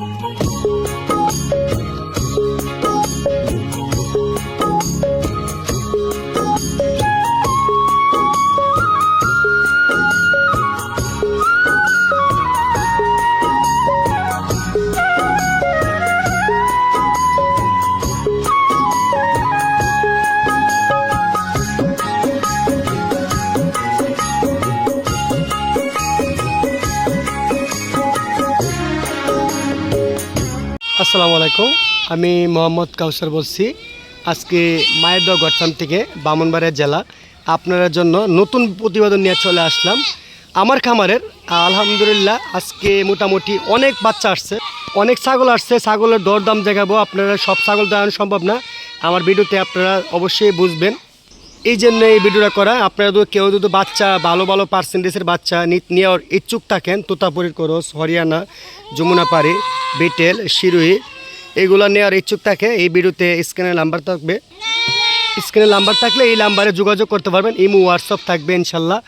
Bye. আসসালামু আলাইকুম। আমি মোহাম্মদ কাউসার বলছি। আজকে মায়ের দোয়া গঠন থেকে বামনবাড়িয়া জেলা। আপনাদের জন্য নতুন প্রতিবেদন নিয়ে চলে আসলাম। আমার খামারের, আলহামদুলিল্লাহ, আজকে মোটামুটি অনেক বাচ্চা আসছে। অনেক ছাগল আসছে। ছাগলের দরদাম দেখাবো। আপনারা সব ছাগল দেখানো সম্ভব না। আমার ভিডিওতে আপনারা অবশ্যই বুঝবেন। এই জন্য এই ভিডিওটা করা। আপনারা যদি কেউ যদি বাচ্চা, ভালো ভালো পার্সেন্টেজের বাচ্চা নেওয়ার ইচ্ছুক থাকেন, তোতাপুরির করস হরিয়ানা যমুনাপাড়ি বিটেল শিরুই এগুলো নেওয়ার ইচ্ছুক থাকে, এই ভিডিওতে স্ক্রিনের নাম্বার থাকবে। স্ক্রিনের নাম্বার থাকলে এই নাম্বারে যোগাযোগ করতে পারবেন। ইমো, হোয়াটসঅ্যাপ থাকবে ইনশাল্লাহ।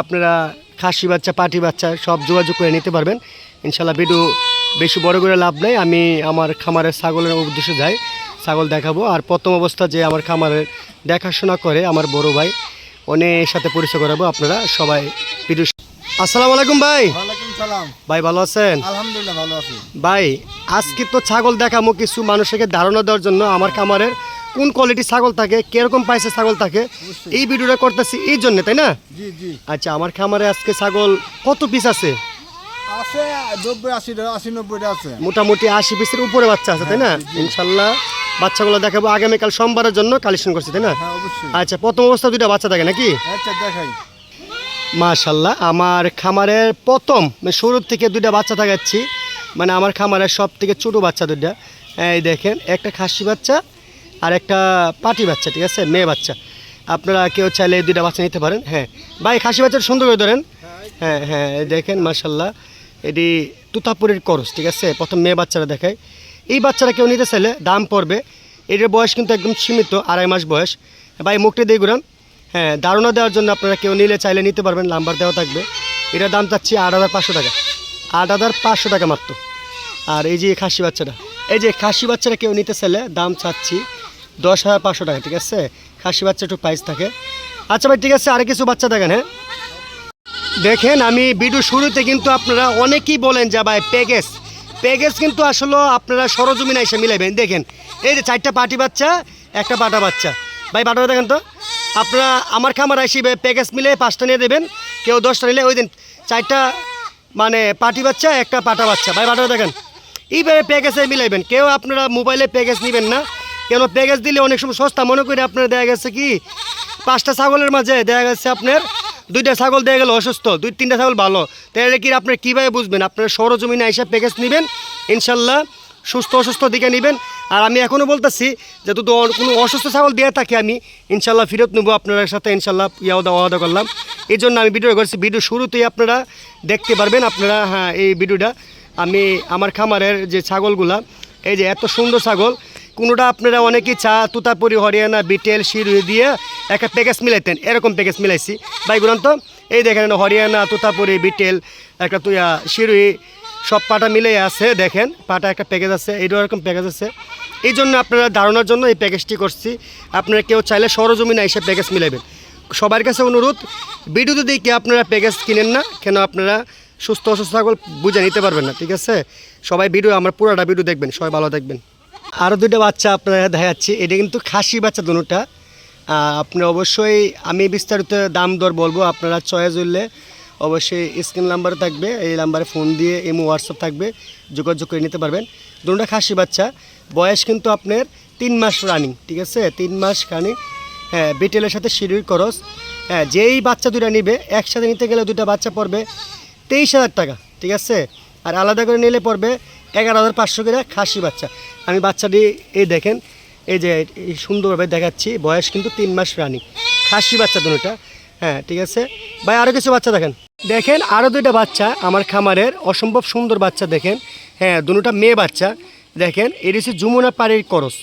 আপনারা খাসি বাচ্চা, পাটি বাচ্চা সব যোগাযোগ করে নিতে পারবেন। ইনশাল্লাহ ভিডিও বেশি বড় করে লাভ নেই। আমি আমার খামারের ছাগলের উদ্দেশ্যে যাই। ছাগল দেখাবো। আর প্রথম অবস্থা যে আমার খামারের দেখাশোনা করে আমার বড় ভাই অনেক সাথে পরিচয় করাবো আপনারা সবাই ভিডিও আসসালামু আলাইকুম ভাই। ভাই ভালো আছেন? আলহামদুলিল্লাহ ভালো আছি। ভাই আজকে তো ছাগল দেখামো কিছু মানুষকে ধারণা দেওয়ার জন্য আমার খামারের কোন কোয়ালিটির ছাগল থাকে কীরকম পাইছে ছাগল থাকে এই ভিডিওটা করতেছি এই জন্য তাই না? জি জি। আচ্ছা আমার খামারে আজকে ছাগল কত পিস আছে? আছে নব্বই আশি আশি নব্বইটা আছে। মোটামুটি আশি পিসের উপরে বাচ্চা আছে তাই না? ইনশাল্লাহ বাচ্চাগুলো দেখাবো আগামীকাল সোমবারের জন্য কালেকশন করছি তাই না? হ্যাঁ আচ্ছা প্রথম অবস্থা দুইটা বাচ্চা থাকে নাকি? আচ্ছা দেখাই। মাশাল্লাহ আমার খামারের প্রথম মানে শুরুর থেকে দুইটা বাচ্চা থাকাচ্ছি মানে আমার খামারের সব থেকে ছোটো বাচ্চা দুইটা। এই দেখেন একটা খাসি বাচ্চা আর একটা পাটি বাচ্চা ঠিক আছে? মেয়ে বাচ্চা। আপনারা কেউ চাইলে দুইটা বাচ্চা নিতে পারেন হ্যাঁ। ভাই খাসি বাচ্চাটা সুন্দর করে ধরেন। হ্যাঁ হ্যাঁ এই দেখেন মাশাল্লাহ। এটি তুতাপুরের করস, ঠিক আছে? প্রথম মেয়ে বাচ্চারা দেখায় এই বাচ্চারা কেউ নিতে চাইলে দাম পড়বে। এটার বয়স কিন্তু একদম সীমিত, আড়াই মাস বয়স। ভাই, মুখটা দিয়ে ঘুরান। হ্যাঁ ধারণা দেওয়ার জন্য আপনারা কেউ নিলে চাইলে নিতে পারবেন, নাম্বার দেওয়া থাকবে। এটার দাম চাচ্ছি আট হাজার পাঁচশো টাকা। আট হাজার পাঁচশো টাকা মাত্র। আর এই যে খাসি বাচ্চাটা, এই যে খাসি বাচ্চাটা কেউ নিতে চাইলে দাম চাচ্ছি দশ হাজার পাঁচশো টাকা, ঠিক আছে? খাসি বাচ্চা একটু প্রাইস থাকে। আচ্ছা ভাই, ঠিক আছে আর কিছু বাচ্চা দেখেন হ্যাঁ? দেখেন, আমি ভিডিও শুরুতে কিন্তু আপনারা অনেকেই বলেন যে ভাই প্যাকেজ প্যাকেজ কিন্তু আসলে আপনারা সরজমিনে এসে মিলাইবেন। দেখেন, এই যে চারটা পাটি বাচ্চা, একটা বাটা বাচ্চা। ভাই, বাটা দেখেন তো। আপনারা আমার খামার আসি প্যাকেজ মিলে পাঁচটা নিয়ে দেবেন। কেউ দশটা নিলে ওই দিন চারটা মানে পাটি বাচ্চা, একটা পাটা বাচ্চা। ভাই, বাটা দেখেন। এইভাবে প্যাকেজে মিলাইবেন। কেউ আপনারা মোবাইলে প্যাকেজ নেবেন না। কেন প্যাকেজ দিলে অনেক সময় সস্তা? মনে করে আপনারা দেখা গেছে কি? পাঁচটা ছাগলের মাঝে দেখা গেছে আপনার দুইটা ছাগল দেয়া গেল অসুস্থ, দুই তিনটা ছাগল ভালো। তাহলে কি আপনার কীভাবে বুঝবেন? আপনার সরজমিনে এসে প্যাকেজ নেবেন, ইনশাল্লাহ সুস্থ অসুস্থ দিকে নেবেন। আর আমি এখনও বলতেছি যে অ- কোনো অসুস্থ ছাগল দিয়ে থাকে আমি, ইনশাল্লাহ ফেরত নেব আপনার সাথে, ইনশাল্লাহ ইয়াও দেওয়া ওয়াদা করলাম। এই জন্য আমি ভিডিও করছি। ভিডিও শুরুতেই আপনারা দেখতে পারবেন, আপনারা হ্যাঁ এই ভিডিওটা আমি আমার খামারের যে ছাগলগুলা, এই যে এত সুন্দর ছাগল কোনোটা আপনারা অনেকেই চা, তুতাপুরি, হরিয়ানা, বিটেল শিরুই দিয়ে একটা প্যাকেজ মিলাইতেন। এরকম প্যাকেজ মিলাইছি। ভাই বলুন তো, এই দেখেন হরিয়ানা, তুতাপুরি, বিটেল, একটা তুইয়া শিরুই সব পাটা মিলে আছে, দেখেন, পাটা একটা প্যাকেজ আছে এইটাও এরকম প্যাকেজ আছে। এই জন্য আপনারা ধারণার জন্য এই প্যাকেজটি করছি। আপনারা কেউ চাইলে সরজমিনে এসে প্যাকেজ মিলাইবেন। সবার কাছে অনুরোধ, ভিডিওতে দেখে আপনারা প্যাকেজ কিনেন না, কেন আপনারা সুস্থ অসুস্থ ছাগল বুঝে নিতে পারবেন না, ঠিক আছে? সবাই ভিডিও, আমার পুরোটা ভিডিও দেখবেন, সবাই ভালো দেখবেন আরও দুইটা বাচ্চা আপনারা দেখাচ্ছি এটা কিন্তু খাসি বাচ্চা দুটা। আপনি অবশ্যই, আমি বিস্তারিত দাম দর বলব, আপনারা চয়েস হইলে অবশ্যই স্ক্রিন নাম্বার থাকবে, এই নাম্বারে ফোন দিয়ে এমও হোয়াটসঅ্যাপ থাকবে, যোগাযোগ করে নিতে পারবেন। দুটা খাসি বাচ্চা, বয়স কিন্তু আপনার তিন মাস রানিং ঠিক আছে? তিন মাস রানিং হ্যাঁ বিটেলের সাথে সিঁড়ির খরচ। হ্যাঁ যেই বাচ্চা দুটা নিবে, একসাথে নিতে গেলে দুটা বাচ্চা পড়বে তেইশ হাজার টাকা, ঠিক আছে? আর আলাদা করে নিলে পড়বে এগারো হাজার পাঁচশো করে খাসি বাচ্চা। আমি বাচ্চাটি, এই দেখেন, এই যে সুন্দরভাবে দেখাচ্ছি, বয়স কিন্তু তিন মাস রানিং। খাসি বাচ্চা দুটা। হ্যাঁ ঠিক আছে? ভাই আরও কিছু বাচ্চা দেখেন। দেখেন আরও দুইটা বাচ্চা আমার খামারের অসম্ভব সুন্দর বাচ্চা দেখেন। হ্যাঁ দুটা মেয়ে বাচ্চা। দেখেন এর হচ্ছে যমুনা পাড়ির করস।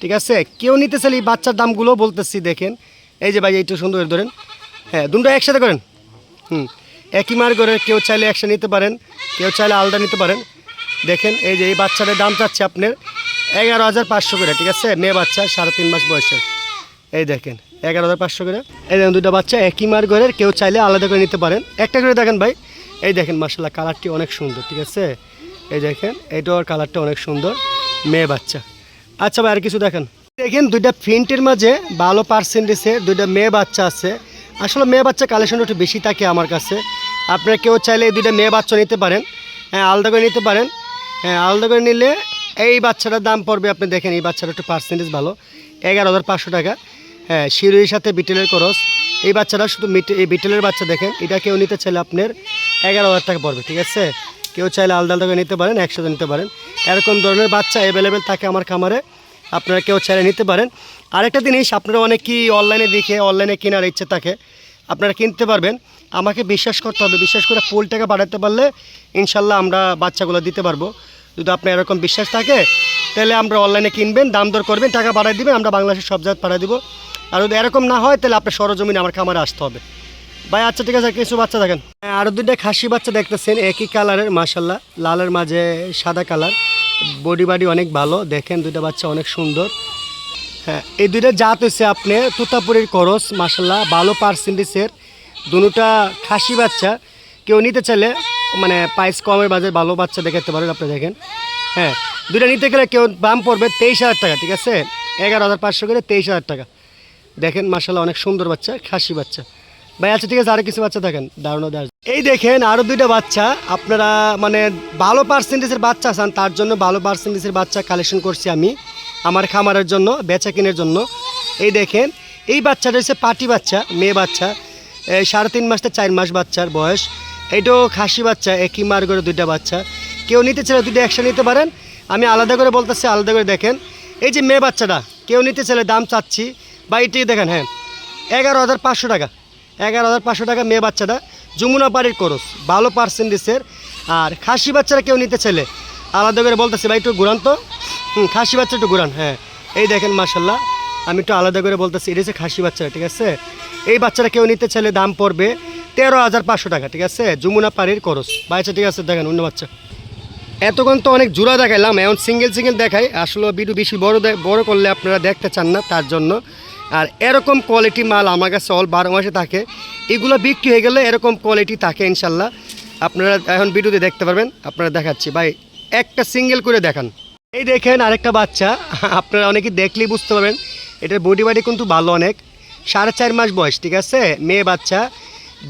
ঠিক আছে? কেউ নিতে চাইলে এই বাচ্চার দামগুলো বলতেছি, দেখেন। এই যে ভাই এইটু সুন্দর ধরেন। হ্যাঁ দুটো একসাথে করেন। হুম, একই মার করে কেউ চাইলে একসাথে নিতে পারেন, কেউ চাইলে আলাদা নিতে পারেন। দেখেন, এই যে এই বাচ্চাটার দাম চাচ্ছে আপনার এগারো হাজার পাঁচশো করে, ঠিক আছে? মেয়ে বাচ্চা, সাড়ে তিন মাস বয়সের। এই দেখেন, এগারো হাজার পাঁচশো করে। এই দেখেন দুটো বাচ্চা, একই মার ঘরের, কেউ চাইলে আলাদা করে নিতে পারেন। একটা করে দেখেন ভাই, এই দেখেন মাসাল্লাহ কালারটি অনেক সুন্দর, ঠিক আছে? এই দেখেন এইটার কালারটা অনেক সুন্দর, মেয়ে বাচ্চা। আচ্ছা ভাই, আর কিছু দেখেন। দেখেন, দুইটা প্রিন্টের মাঝে ভালো পার্সেন্টেজের দুইটা মেয়ে বাচ্চা আছে। আসলে মেয়ে বাচ্চা কালেকশনটা একটু বেশি থাকে আমার কাছে। আপনারা কেউ চাইলে এই দুইটা মেয়ে বাচ্চা নিতে পারেন হ্যাঁ আলাদা করে নিতে পারেন। হ্যাঁ আলাদা করে নিলে এই বাচ্চাটার দাম পড়বে, আপনি দেখেন এই বাচ্চাটা একটু পার্সেন্টেজ ভালো। এগারো হাজার পাঁচশো টাকা। হ্যাঁ শিরুইর সাথে বিটেলের খরচ এই বাচ্চাটা শুধু এই বিটেলের বাচ্চা দেখেন, এটা কেউ নিতে চাইলে আপনার এগারো হাজার টাকা পড়বে, ঠিক আছে? কেউ চাইলে আলাদা আলাদা করে নিতে পারেন, একসাথে নিতে পারেন। এরকম ধরনের বাচ্চা অ্যাভেলেবেল থাকে আমার খামারে, আপনারা কেউ চাইলে নিতে পারেন। আরেকটা জিনিস, আপনারা অনেকেই অনলাইনে দেখে অনলাইনে কেনার ইচ্ছে থাকে, আপনারা কিনতে পারবেন। আমাকে বিশ্বাস করতে হবে, বিশ্বাস করে ফুল টাকা বাড়াতে পারলে ইনশাল্লাহ আমরা বাচ্চাগুলো দিতে পারব। যদি আপনার এরকম বিশ্বাস থাকে, তাহলে আমরা অনলাইনে কিনবেন, দাম দর করবেন, টাকা বাড়াই দিবেন, আমরা বাংলাদেশের সব জায়গায় পাঠিয়ে দিব। আর যদি এরকম না হয়, তাহলে আপনার সরজমিনে আমার খামারে আসতে হবে। ভাই আচ্ছা ঠিক আছে, কিছু বাচ্চা দেখেন। আরও দুইটা খাসি বাচ্চা দেখতেছেন, একই কালারের মাসাল্লাহ লালের মাঝে সাদা কালার বডি বাডি অনেক ভালো, দেখেন দুইটা বাচ্চা অনেক সুন্দর। হ্যাঁ এই দুইটা জাত হচ্ছে আপনি তুতাপুরের করস মাসাল্লাহ ভালো পার্সেন্টেজের দুটা খাসি বাচ্চা। কেউ নিতে চাইলে মানে প্রাইস কমের বাজার ভালো বাচ্চা দেখাতে পারেন আপনি দেখেন। হ্যাঁ দুইটা নিতে গেলে কেউ দাম পড়বে তেইশ হাজার টাকা, ঠিক আছে? এগারো হাজার পাঁচশো করে তেইশ হাজার টাকা। দেখেন মাসাল্লাহ অনেক সুন্দর বাচ্চা, খাসি বাচ্চা। ভাই আচ্ছা ঠিক আছে আরও কিছু বাচ্চা দেখেন, দারুণ দারুণ। এই দেখেন আরও দুইটা বাচ্চা, আপনারা মানে ভালো পার্সেন্টেজের বাচ্চা আছেন তার জন্য ভালো পার্সেন্টেজের বাচ্চা কালেকশন করছি আমি, আমার খামারের জন্য, বেচা কিনের জন্য। এই দেখেন, এই বাচ্চাটা হচ্ছে পাটি বাচ্চা, মেয়ে বাচ্চা সাড়ে তিন মাস থেকে চার মাস বাচ্চার বয়স। এইটাও খাসি বাচ্চা একই মার করে দুইটা বাচ্চা। কেউ নিতে চাইলে দুইটা একসাথে নিতে পারেন। আমি আলাদা করে বলতেছি, আলাদা করে দেখেন। এই যে মেয়ে বাচ্চাটা, কেউ নিতে চাইলে দাম চাচ্ছি। বা এটি দেখেন হ্যাঁ এগারো হাজার পাঁচশো টাকা। এগারো হাজার পাঁচশো টাকা মেয়ে বাচ্চাটা, যমুনা পাড়ির করস ভালো পার্সেন্টেজের আর খাসি বাচ্চারা কেউ নিতে চাইলে, আলাদা করে বলতেছি, ভাই, একটু ঘুরান তো। হুম, খাসি বাচ্চা একটু ঘুরান হ্যাঁ। এই দেখেন মাসাল্লাহ আমি একটু আলাদা করে বলতেছি, এটা হচ্ছে খাসি বাচ্চা, ঠিক আছে? এই বাচ্চারা কেউ নিতে চাইলে দাম পড়বে তেরো হাজার পাঁচশো টাকা, ঠিক আছে? যমুনা পাড়ির করস বাচ্চা ঠিক আছে, দেখেন, অন্য বাচ্চা। এতক্ষণ তো অনেক জোড়া দেখাইলাম, এখন সিঙ্গেল সিঙ্গেল দেখাই। আসলে ভিডিও বেশি বড় বড় করলে আপনারা দেখতে চান না তার জন্য। আর এরকম কোয়ালিটি মাল আমার কাছে অল বারো মাসে থাকে। এগুলো বিক্রি হয়ে গেলে এরকম কোয়ালিটি থাকে, ইনশাল্লাহ। আপনারা এখন ভিডিওতে দেখতে পারবেন, আপনারা দেখাচ্ছি। ভাই, একটা সিঙ্গেল করে দেখান। এই দেখেন আরেকটা বাচ্চা, আপনারা অনেকে দেখলেই বুঝতে পারবেন। এটার বডি বাডি কিন্তু ভালো অনেক। সাড়ে চার মাস বয়স, ঠিক আছে? মেয়ে বাচ্চা।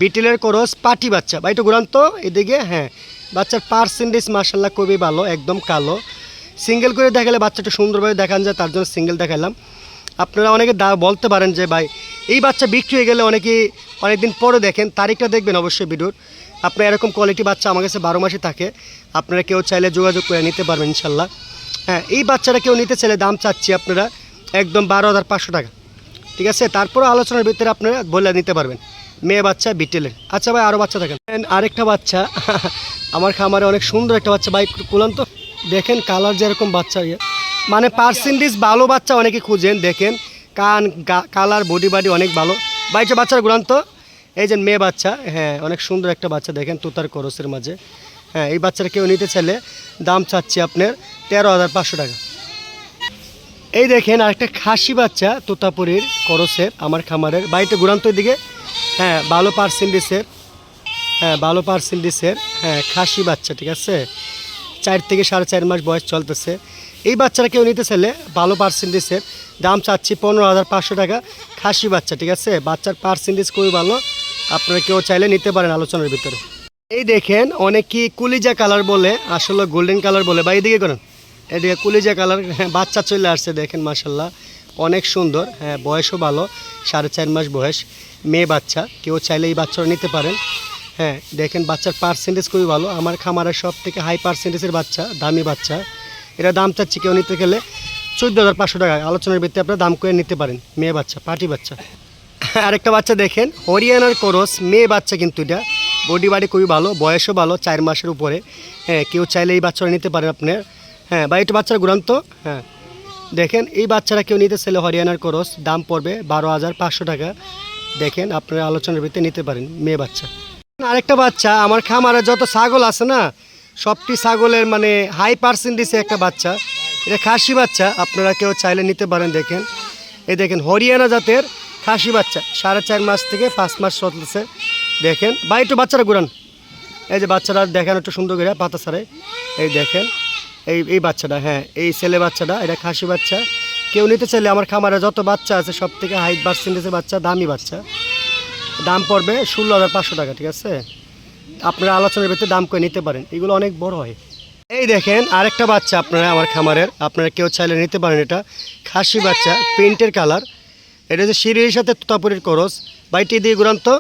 বিটেলের করস পাটি বাচ্চা। ভাই একটু ঘুরান এদিকে হ্যাঁ। বাচ্চার পার্সেন্টেজ মার্শাল্লাহ খুবই ভালো, একদম কালো। সিঙ্গেল করে দেখালে বাচ্চাটা সুন্দরভাবে দেখান যায়, তার জন্য সিঙ্গেল দেখালাম। আপনারা অনেকে দা, বলতে পারেন যে, ভাই, এই বাচ্চা বিক্রি হয়ে গেলে অনেকেই অনেকদিন পরে দেখেন, তারিখটা দেখবেন অবশ্যই ভিডিওর। আপনার এরকম কোয়ালিটি বাচ্চা আমার কাছে বারো মাসে থাকে, আপনারা কেউ চাইলে যোগাযোগ করে নিতে পারবেন ইনশাল্লাহ হ্যাঁ এই বাচ্চাটা কেউ নিতে চাইলে দাম চাচ্ছি আপনারা একদম বারো হাজার পাঁচশো টাকা। ঠিক আছে? তারপরে আলোচনার ভিতরে আপনারা বলে নিতে পারবেন। মেয়ে বাচ্চা বিটেলের আচ্ছা ভাই আরও বাচ্চা দেখেন। আরেকটা বাচ্চা। আমার খামারে অনেক সুন্দর একটা বাচ্চা। ভাই কুলান তো। দেখেন কালার যেরকম বাচ্চা ইয়ে। মানে পার্সেন্টেজ ভালো বাচ্চা অনেকে খুঁজেন, দেখেন। কান কালার বডি বাডি অনেক ভালো। বাইচা বাচ্চার গুলান তো। এই যে মেয়ে বাচ্চা হ্যাঁ অনেক সুন্দর একটা বাচ্চা। দেখেন তুতার করসের মাঝে। হ্যাঁ এই বাচ্চাটা কেউ নিতে চাইলে দাম চাচ্ছি আপনার তেরো হাজার পাঁচশো টাকা। এই দেখেন আরেকটা খাসি বাচ্চা, তোতাপুরীর করসের আমার খামারের। বাড়িতে ঘুরান্ত দিকে হ্যাঁ ভালো পার্সেন্টেজের হ্যাঁ ভালো পার্সেন্টেজের হ্যাঁ খাসি বাচ্চা, ঠিক আছে? চার থেকে সাড়ে চার মাস বয়স চলতেছে। এই বাচ্চারা কেউ নিতে চাইলে ভালো পার্সেন্টেজের দাম চাচ্ছি পনেরো হাজার পাঁচশো টাকা। খাসি বাচ্চা, ঠিক আছে? বাচ্চার পার্সেন্টেজ খুবই ভালো। আপনারা কেউ চাইলে নিতে পারেন আলোচনার ভিতরে। এই দেখেন অনেকেই কুলিজা কালার বলে, আসলে গোল্ডেন কালার বলে। বা এইদিকে করেন। এদিকে কুলিজা কালার হ্যাঁ বাচ্চা চলে আসছে, দেখেন মাসাল্লাহ অনেক সুন্দর হ্যাঁ বয়সও ভালো, সাড়ে চার মাস বয়স, মেয়ে বাচ্চা, কেউ চাইলে এই বাচ্চারা নিতে পারেন। হ্যাঁ দেখেন বাচ্চার পার্সেন্টেজ খুবই ভালো, আমার খামারের সব থেকে হাই পার্সেন্টেজের বাচ্চা, দামি বাচ্চা। এটা দাম চাচ্ছি কেউ নিতে গেলে চোদ্দ হাজার পাঁচশো টাকা, আলোচনার ভিত্তিতে আপনারা দাম করে নিতে পারেন, মেয়ে বাচ্চা পাটি বাচ্চা। আরেকটা বাচ্চা দেখেন, হরিয়ানার করস, মেয়ে বাচ্চা কিন্তু এটা। বডি বাড়ি খুবই ভালো, বয়সও ভালো, চার মাসের উপরে। হ্যাঁ কেউ চাইলে এই বাচ্চারা নিতে পারেন আপনার। হ্যাঁ বা এটা বাচ্চার গুরান্ত হ্যাঁ। দেখেন, এই বাচ্চারা কেউ নিতে চাইলে হরিয়ানার করস, দাম পড়বে বারো হাজার পাঁচশো টাকা। দেখেন, আপনারা আলোচনার ভিত্তিতে নিতে পারেন, মেয়ে বাচ্চা। আরেকটা বাচ্চা, আমার খামারে যত ছাগল আছে না, সবটি ছাগলের মানে হাই পার্সেন্টেজে একটা বাচ্চা। এটা খাসি বাচ্চা, আপনারা কেউ চাইলে নিতে পারেন, দেখেন। এই দেখেন, হরিয়ানা জাতের খাসি বাচ্চা, সাড়ে চার মাস থেকে পাঁচ মাস চলতেছে। দেখেন বা একটু বাচ্চারা ঘুরান। এই যে বাচ্চারা দেখেন, একটু সুন্দর করে, পাতা ছাড়ে এই দেখেন এই এই বাচ্চাটা হ্যাঁ এই ছেলে বাচ্চাটা, এটা খাসি বাচ্চা। কেউ নিতে চাইলে আমার খামারে যত বাচ্চা আছে সব থেকে হাইট পার্সেন্টেজের বাচ্চা, দামি বাচ্চা। দাম পড়বে ষোলো হাজার পাঁচশো টাকা, ঠিক আছে? আপনারা আলোচনার ভিতরে দাম করে নিতে পারেন। এগুলো অনেক বড় হয়। এই দেখেন, আরেকটা বাচ্চা আপনারা, আমার খামারের, আপনারা কেউ চাইলে নিতে পারেন এটা। খাসি বাচ্চা, প্রিন্টের কালার। এটা হচ্ছে সিঁড়ির সাথে তোতাপুরির করস। বাইটি দিয়ে ঘুরান তো।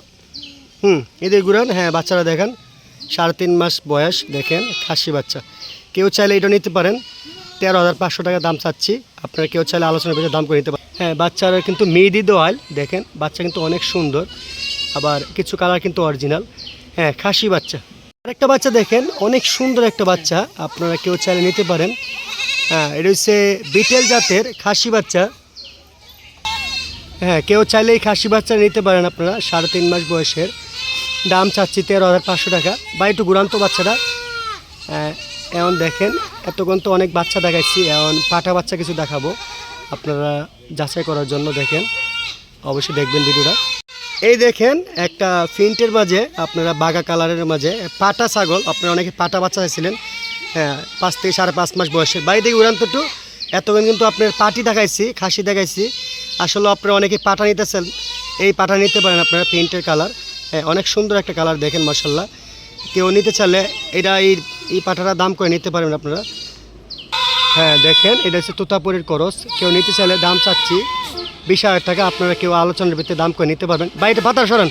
হুম এদের ঘুরান। হ্যাঁ বাচ্চারা দেখেন, সাড়ে তিন মাস বয়স, দেখেন, খাসি বাচ্চা। কেউ চাইলে এটা নিতে পারেন। তেরো হাজার পাঁচশো টাকা দাম চাচ্ছি। আপনারা কেউ চাইলে আলোচনার ভিতরে দাম করে নিতে পারেন। হ্যাঁ বাচ্চারা কিন্তু মেহেদি দোয়াল দেখেন বাচ্চা কিন্তু অনেক সুন্দর। আবার কিছু কালার কিন্তু অরিজিনাল। হ্যাঁ খাসি বাচ্চা। আরেকটা বাচ্চা দেখেন অনেক সুন্দর একটা বাচ্চা। আপনারা কেউ চাইলে নিতে পারেন। হ্যাঁ এটা হচ্ছে বিটেল জাতের খাসি বাচ্চা। হ্যাঁ কেউ চাইলে এই খাসি বাচ্চা নিতে পারেন আপনারা সাড়ে তিন মাস বয়সের। দাম চাচ্ছি তেরো হাজার পাঁচশো টাকা। বা একটু ঘুরান্ত বাচ্চাটা। হ্যাঁ, এখন দেখেন, এতক্ষণ তো অনেক বাচ্চা দেখাচ্ছি এখন পাটা বাচ্চা কিছু দেখাবো। আপনারা যাচাই করার জন্য দেখেন, অবশ্যই দেখবেন ভিডিওটা। এই দেখেন, একটা ফিন্টের মাঝে, আপনারা বাগা কালারের মাঝে, পাটা ছাগল, আপনারা অনেকে পাটা বাচ্চা চাইছিলেন হ্যাঁ পাঁচ থেকে সাড়ে পাঁচ মাস বয়সে। বাড়ি থেকে উড়ান তো এতক্ষণ কিন্তু আপনার পাটি দেখাইছি, খাসি দেখাইছি। আসলে আপনারা অনেকে পাটা নিতেছেন, এই পাটা নিতে পারেন আপনারা প্রিন্টের কালার। হ্যাঁ অনেক সুন্দর একটা কালার দেখেন মার্শাল্লাহ কেউ নিতে চাইলে এটা এই এই পাটাটা দাম করে নিতে পারবেন আপনারা। হ্যাঁ দেখেন, এটা হচ্ছে তোতাপুরের করস। কেউ নিতে চাইলে দাম চাচ্ছি। বিশ হাজার টাকা আপনারা কেউ আলোচনার ভিত্তিতে দাম করে নিতে পারবেন। বাড়িতে পাতা সরান।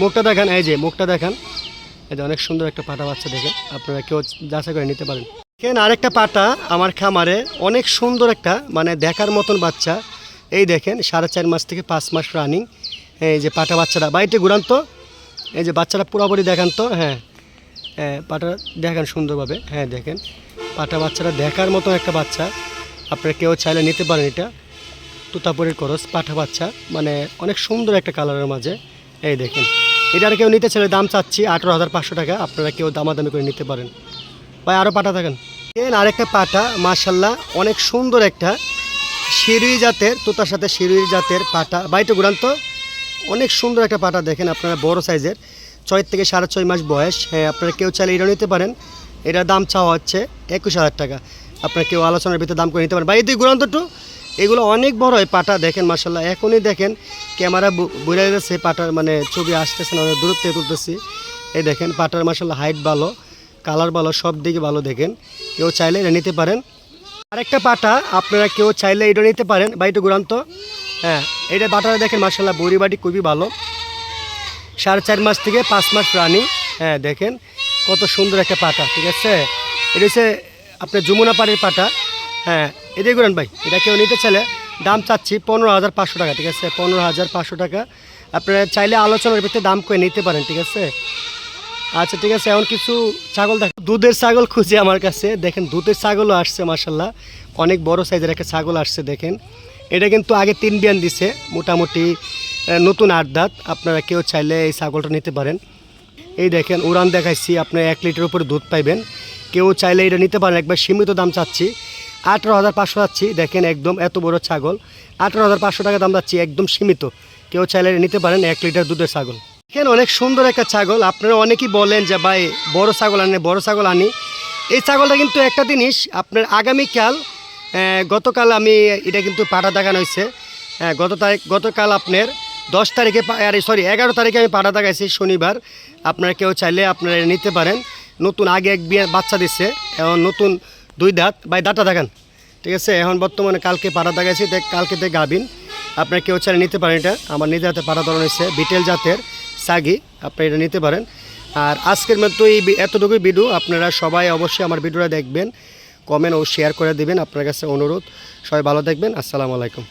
মুখটা দেখান, এই যে, মুখটা দেখান। এটা অনেক সুন্দর একটা পাটা বাচ্চা, দেখেন। আপনারা কেউ যাচাই করে নিতে পারেন। দেখেন, আরেকটা পাটা আমার খামারে অনেক সুন্দর একটা মানে দেখার মতন বাচ্চা। এই দেখেন, সাড়ে চার মাস থেকে পাঁচ মাস রানিং। এই যে, পাটা বাচ্চাটা। বাড়িতে ঘুরান তো। এই যে, বাচ্চাটা পুরোপুরি দেখান তো। হ্যাঁ। পাটা দেখান সুন্দরভাবে। হ্যাঁ দেখেন। পাটা বাচ্চাটা দেখার মতো একটা বাচ্চা। আপনারা কেউ চাইলে নিতে পারেন এটা। তুতাপুরের করস পাঠা বাচ্চা। মানে অনেক সুন্দর একটা কালারের মাঝে। এই দেখেন। এটা আর কেউ নিতে চাইলে দাম চাচ্ছি আঠেরো হাজার পাঁচশো টাকা। আপনারা কেউ দামাদামি করে নিতে পারেন। ভাই আরও পাটা থাকেন। দেখেন আরেকটা পাটা মার্শাল্লাহ অনেক সুন্দর একটা শিরুই জাতের, তোতার সাথে শিরুই জাতের পাটা। বাইটে ঘুরান অনেক সুন্দর একটা পাটা দেখেন আপনারা, বড় সাইজের। ছয় থেকে সাড়ে ছয় মাস বয়স। হ্যাঁ আপনারা কেউ চাইলে এটা নিতে পারেন। এটার দাম চাওয়া হচ্ছে একুশ হাজার টাকা। আপনারা কেউ আলোচনার ভিতরে দাম করে নিতে পারেন। বাইরে ঘুরান তো একটু এগুলো অনেক বড় হয় পাটা দেখেন মার্শাল্লাহ এখনই দেখেন, ক্যামেরা বুঝে যাচ্ছে পাটার মানে ছবি আসতেছে না, অনেক দূরত্বে তুলতেছি। এই দেখেন, পাটার মার্শাল্লাহ হাইট ভালো কালার ভালো, সব দিকে ভালো দেখেন। কেউ চাইলে এটা নিতে পারেন। আরেকটা পাটা, আপনারা কেউ চাইলে এটা নিতে পারেন। বা ঘুরান হ্যাঁ এটা পাটাটা দেখেন মার্শাল্লাহ বড়ি বাটি খুবই ভালো। সাড়ে চার মাস থেকে পাঁচ মাস রানি। হ্যাঁ দেখেন কত সুন্দর একটা পাটা, ঠিক আছে? এটা হচ্ছে আপনার যমুনা পাড়ির পাটা। হ্যাঁ এটাই ঘুরান ভাই, এটা কেউ নিতে চাইলে দাম চাচ্ছি পনেরো হাজার পাঁচশো টাকা, ঠিক আছে? পনেরো হাজার পাঁচশো টাকা। আপনারা চাইলে আলোচনার ভিতরে দাম করে নিতে পারেন, ঠিক আছে? আচ্ছা ঠিক আছে এমন কিছু ছাগল দেখ দুধের ছাগল খুঁজে আমার কাছে। দেখেন, দুধের ছাগলও আসছে মাসাল্লাহ অনেক বড় সাইজের একটা ছাগল আসছে, দেখেন। এটা কিন্তু আগে তিন বিয়ান দিছে, মোটামুটি নতুন আট দাঁত। আপনারা কেউ চাইলে এই ছাগলটা নিতে পারেন। এই দেখেন উড়ান দেখাইছি আপনি এক লিটার উপরে দুধ পাইবেন। কেউ চাইলে এটা নিতে পারেন একবার সীমিত দাম চাচ্ছি। আঠেরো হাজার পাঁচশো চাচ্ছি দেখেন একদম এত বড় ছাগল। আঠেরো হাজার পাঁচশো টাকা দাম চাচ্ছি একদম সীমিত। কেউ চাইলে এটা নিতে পারেন এক লিটার দুধের ছাগল। দেখেন অনেক সুন্দর একটা ছাগল। আপনারা অনেকেই বলেন যে ভাই বড় ছাগল আনে বড় ছাগল আনি। এই ছাগলটা কিন্তু একটা জিনিস আপনার আগামীকাল গতকাল আমি এটা কিন্তু পাটা দেখানো হয়েছে। হ্যাঁ, গত তারিখ গতকাল আপনার দশ তারিখে আরে সরি এগারো তারিখে আমি পাটা দেখাইছি শনিবার। আপনারা কেউ চাইলে আপনারা নিতে পারেন। নতুন আগে এক বিয়ে বাচ্চা দিচ্ছে এখন নতুন দুই দাঁত। বাই দাঁতটা দেখান। ঠিক আছে, এখন বর্তমানে কালকে দেখাইছি দেখ কালকে থেকে গাবিন আপনারা কেউ চাইলে নিতে পারেন এটা। আমার নিজের হাতে পাড়া ধরন হয়েছে, বিটেল জাতের সাগি। আপনি এটা নিতে পারেন। আর আজকের মতো এই এতটুকুই ভিডিও। আপনারা সবাই অবশ্যই আমার ভিডিওটা দেখবেন, কমেন্ট ও শেয়ার করে দিবেন। আপনার কাছে অনুরোধ। সবাই ভালো দেখবেন আসসালামু আলাইকুম।